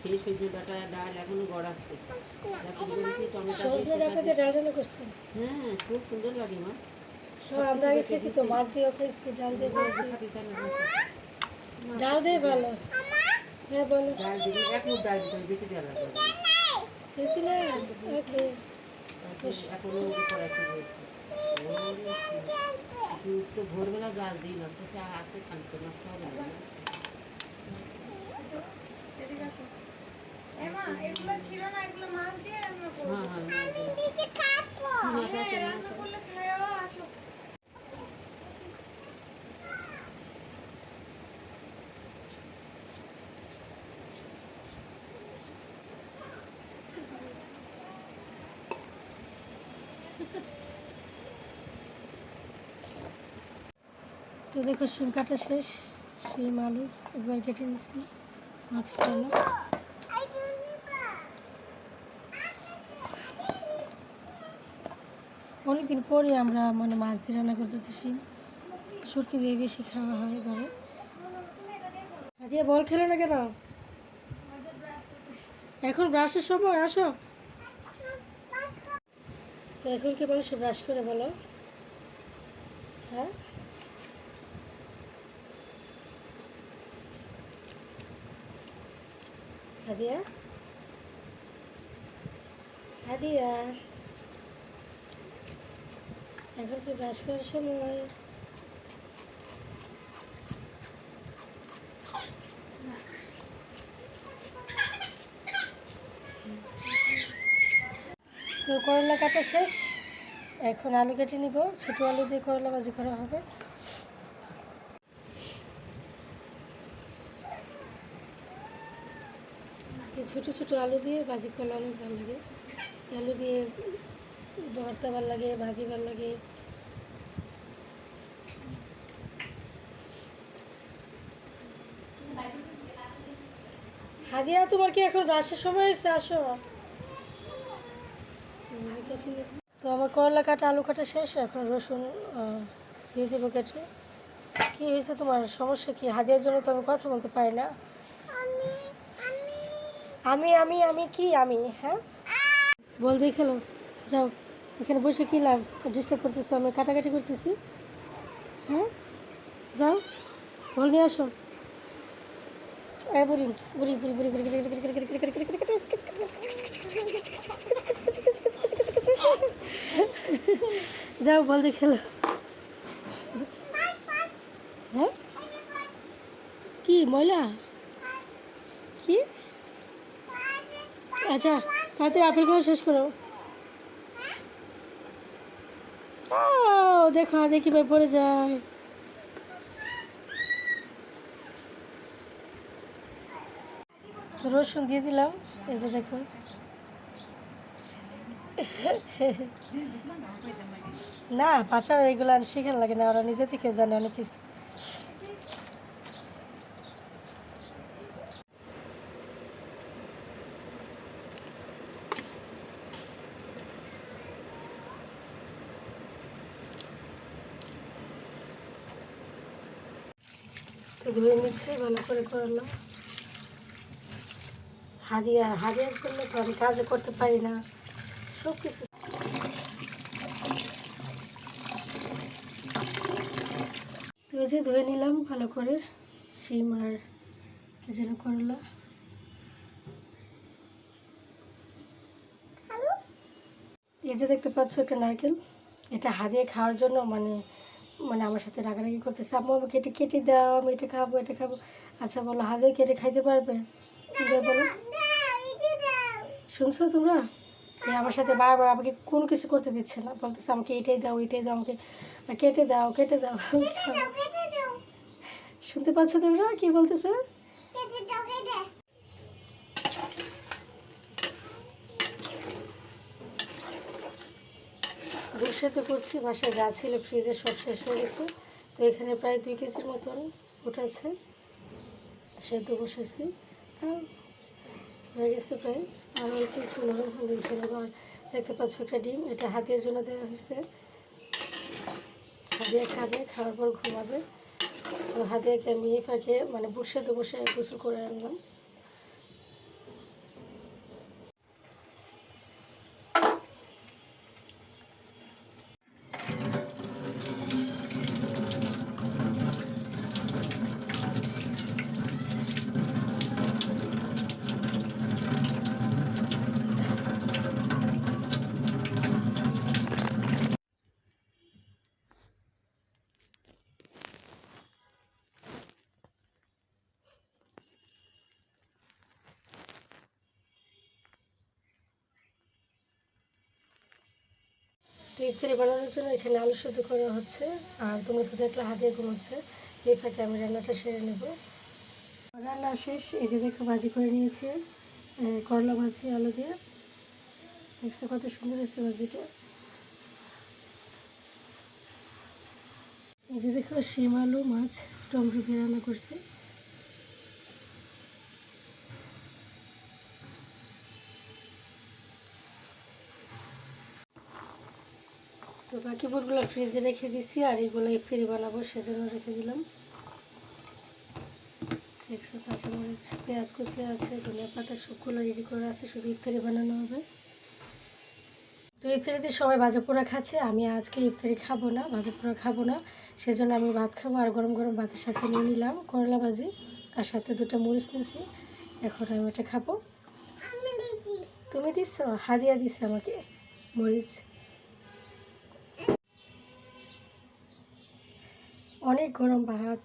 সেই সবজি ডাটা ডাল এখনও গড়াচ্ছে। ডাটাতে ডাল খুব সুন্দর লাগে মা। হ্যাঁ খেয়েছি মাছ দিয়েও খেয়েছি ডাল দিয়ে ডাল দিয়ে ভালো। হ্যাঁ বলো। বেশি দেওয়া লাগবে খেয়েছিলে ওকে। এখনও উপরে তো ভোরবেলা জাল দিলাম তো সে আসে খান্ত নষ্ট Thank হ্যাঁ, হ্যাঁ, হ্যাঁ। you. তো দেখো শিম কাটা শেষ। শিম আলু, একবার কেটে নিচ্ছি মাছের জন্য অনেকদিন পরে আমরা মানে মাছ দিয়ে রান্না করতেছি শিম সুটকি দিয়ে বেশি খাওয়া হয় ঘরে আজকে বল খেলো না কেন? এখন ব্রাশের সময়, আসো। তো এখন কি মানুষ ব্রাশ করে বলো। হ্যাঁ? হাদিয়া হাদিয়া এখন কি ব্রাশ করার সময়? তো করলা কাটা শেষ। এখন আলু কেটে নিব। ছোটো আলু দিয়ে করলা ভাজি করা হবে। এই ছোটো ছোটো আলু দিয়ে ভাজি করলে অনেক ভালো লাগে। আলু দিয়ে ভর্তা ভালো লাগে, ভাজি ভালো লাগে। হাদিয়া, তোমার কি এখন রাসের সময় এসে আসো। তো আমার করলা কাটা, আলু কাটা শেষ, এখন রসুন দিয়ে দেবো কেটে। কি হয়েছে তোমার? সমস্যা কি? হাদিয়ার জন্য তো আমি কথা বলতে পারি না। আমি আমি আমি কি আমি হ্যাঁ বল দিয়ে খেলো যাও এখানে বসে কি লাভ ডিস্টার্ব করতেছো আমি কাটাকাটি করতেছি হ্যাঁ যাও বল নিয়ে আসো এ বুড়ি বুড়ি বুড়ি বুড়ি যাও বল দিয়ে খেলো হ্যাঁ কি ময়লা আচ্ছা তাড়াতাড়ি আপেল খাওয়া শেষ করো। দেখো, হাতে কীভাবে পড়ে যায়। রসুন দিয়ে দিলাম যে দেখো। না বাচ্চারা এগুলো আর লাগে না, ওরা নিজে থেকে জানে অনেক কিছু। ধুয়ে নিচ্ছি, ভালো করে করলাম। হাদিয়া হাদিয়া করলে তো আমি কাজও করতে পারি না। সব কিছু যে ধুয়ে নিলাম, ভালো করে শিম আর কি যেন করলা। এই যে দেখতে পাচ্ছ একটা নারকেল, এটা হাদিয়ে খাওয়ার জন্য মানে মানে আমার সাথে রাগারাগি করতেছে আম্মু আমাকে এটা কেটে দাও আমি এটা খাব এটা খাব। আচ্ছা বলো হাদিয়ে কেটে খাইতে পারবে? বলো। শুনছো তোমরা? এই আমার সাথে বারবার আমাকে কোনো কিছু করতে দিচ্ছে না। বলতেছে আমাকে এটাই দাও এটাই দাও আমাকে কেটে দাও কেটে দাও। শুনতে পাচ্ছ তোমরা কি বলতেছে বসে তো করছি, বাসায় যা ছিল ফ্রিজে সব শেষ হয়ে গেছে। তো এখানে প্রায় দুই কেজির মতন উঠেছে সেদ্ধ বসেছি। হয়ে গেছে প্রায় আর অল্প একটু নরম হলে উঠে দেখতে পাচ্ছ একটা ডিম, এটা হাতের জন্য দেওয়া হয়েছে। হাতিয়ে খাবে, খাওয়ার পর ঘুমাবে। তো হাদিয়াকে আমি ফাঁকে মানে বসে তো বসে গোসল করে আনলাম। ইফতারি বানানোর জন্য এখানে আলু সেদ্ধ করা হচ্ছে। আর তোমরা তো দেখলে হাতে ঘুমোচ্ছে এই ফাঁকে আমি রান্নাটা সেরে নেব। রান্না শেষ। এই যে দেখো ভাজি করে নিয়েছি। করলা ভাজি, আলু দিয়ে। দেখছ কত সুন্দর হয়েছে ভাজিটা। এই যে দেখো শিম, আলু, মাছ, টমেটো দিয়ে রান্না করছি। তো বাকি বুটগুলো ফ্রিজে রেখে দিছি আর এগুলো ইফতারি বানাবো সেজন্য রেখে দিলাম। একশো কাঁচামরিচ পেঁয়াজ কুচি আছে ধনিয়া পাতা সবগুলো রেডি করে আছে শুধু ইফতারি বানানো হবে। তো ইফতারিতে সবাই ভাজা পোড়া খাচ্ছে আমি আজকে ইফতারি খাব না ভাজা পোড়া খাব না সেজন্য আমি ভাত খাব আর গরম গরম ভাতের সাথে নিয়ে নিলাম করলা ভাজি আর সাথে দুটো মরিচ নিয়েছি এখন আমি ওটা খাব। তুমি দিচ্ছ হাদিয়া দিছে আমাকে মরিচ। অনেক গরম ভাত।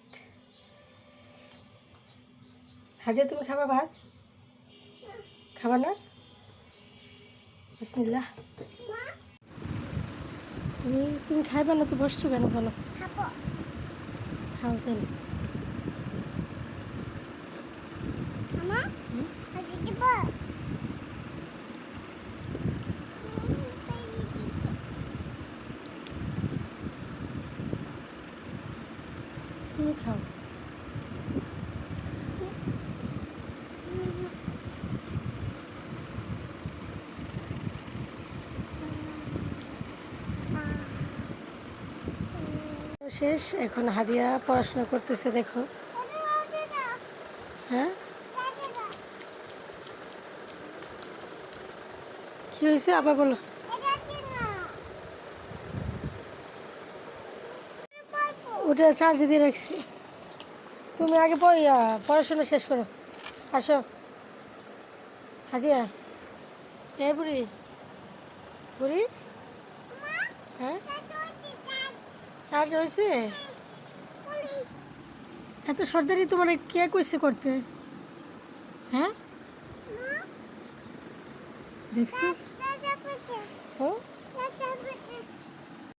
হাজিয়া তুমি খাবা ভাত? খাবা না? বিসমিল্লাহ। তুমি তুমি খাইবা না তো বসছো কেন বলো? খাও তাহলে। হুম? শেষ এখন হাদিয়া পড়াশোনা করতেছে দেখো। হ্যাঁ? কি হয়েছে? আবার বলো। ওটা চার্জ দিয়ে রাখছি। তুমি আগে পড়- পড়াশোনা শেষ করো। আসো। হাদিয়া এ বুড়ি। বুড়ি? হ্যাঁ? চার্জ হয়েছে এত সর্দারি তোমার কে কইছে করতে? হ্যাঁ? দেখছ? ও